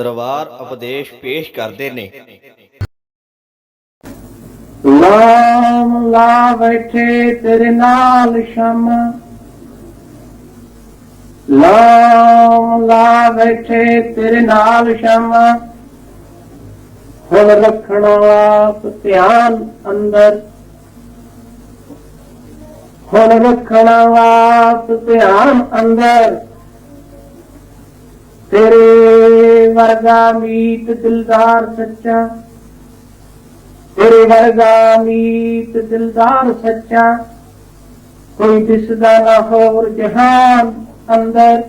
ਦਰਬਾਰ ਉਪਦੇਸ਼ ਪੇਸ਼ ਕਰਦੇ ਨੇ। ਲਾਮ ਲਾ ਬੈਠੇ ਤੇਰੇ ਨਾਲ ਸ਼ਾਮ। ਲਾਮ ਲਾ ਬੈਠੇ ਤੇਰੇ ਨਾਲ ਸ਼ਾਮ। ਹੁਣ ਰੱਖਣਾ ਆਪ ਧਿਆਨ ਅੰਦਰ। ਹੁਣ ਰੱਖਣਾ ਆਪ ਧਿਆਨ ਅੰਦਰ। ਤੇਰੇ ਵਰਗਾ ਮੀਤ ਦਿਲਦਾਰ ਸੱਚਾ। ਤੇਰੇ ਵਰਗਾ ਮੀਤ ਦਿਲਦਾਰ ਸੱਚਾ। ਕੋਈ ਦਿਸਦਾ ਨਾ ਹੋਰ ਜਹਾਨ ਅੰਦਰ।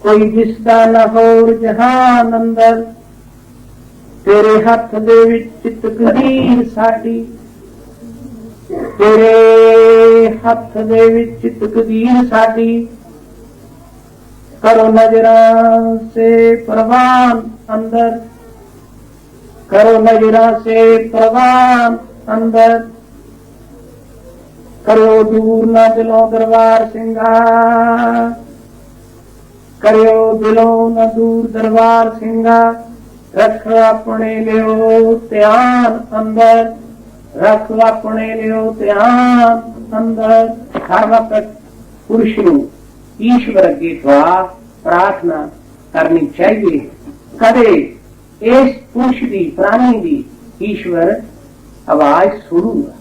ਕੋਈ ਦਿਸਦਾ ਨਾ ਹੋਰ ਜਹਾਨ ਅੰਦਰ। ਤੇਰੇ ਹੱਥ ਦੇ ਵਿੱਚ ਤਕਦੀਰ ਸਾਡੀ। ਤੇਰੇ ਹੱਥ ਦੇ ਵਿੱਚ ਤਕਦੀਰ ਸਾਡੀ। ਕਰੋ ਨਜਰਾਂ ਸੇ ਪ੍ਰਵਾਨ ਅੰਦਰ। ਕਰੋ ਨਜਰਾਂ ਸੇ ਪ੍ਰਵਾਨ ਅੰਦਰ। ਕਰੋ ਦੂਰ ਨਾ ਦਿਲੋਂ ਦਰਬਾਰ ਸਿੰਘਾ। ਕਰਿਓ ਦਿਲੋਂ ਨਾ ਦੂਰ ਦਰਬਾਰ ਸਿੰਘਾ। ਰੱਖ ਆਪਣੇ ਲਿਓ ਧਿਆਨ ਅੰਦਰ। ਰੱਖ ਆਪਣੇ ਲਿਓ ਧਿਆਨ ਅੰਦਰ। ਹਰ ਵਕਤ ਪੁਰਸ਼ ਨੂੰ ਈਸ਼ਵਰ ਅੱਗੇ ਦੁਆ, ਪ੍ਰਾਰਥਨਾ ਕਰਨੀ ਚਾਹੀਏ। ਕਦੇ ਇਸ ਪੁਰਸ਼ ਦੀ, ਪ੍ਰਾਣੀ ਦੀ ਈਸ਼ਵਰ ਆਵਾਜ਼ ਸੁਣੂਗਾ।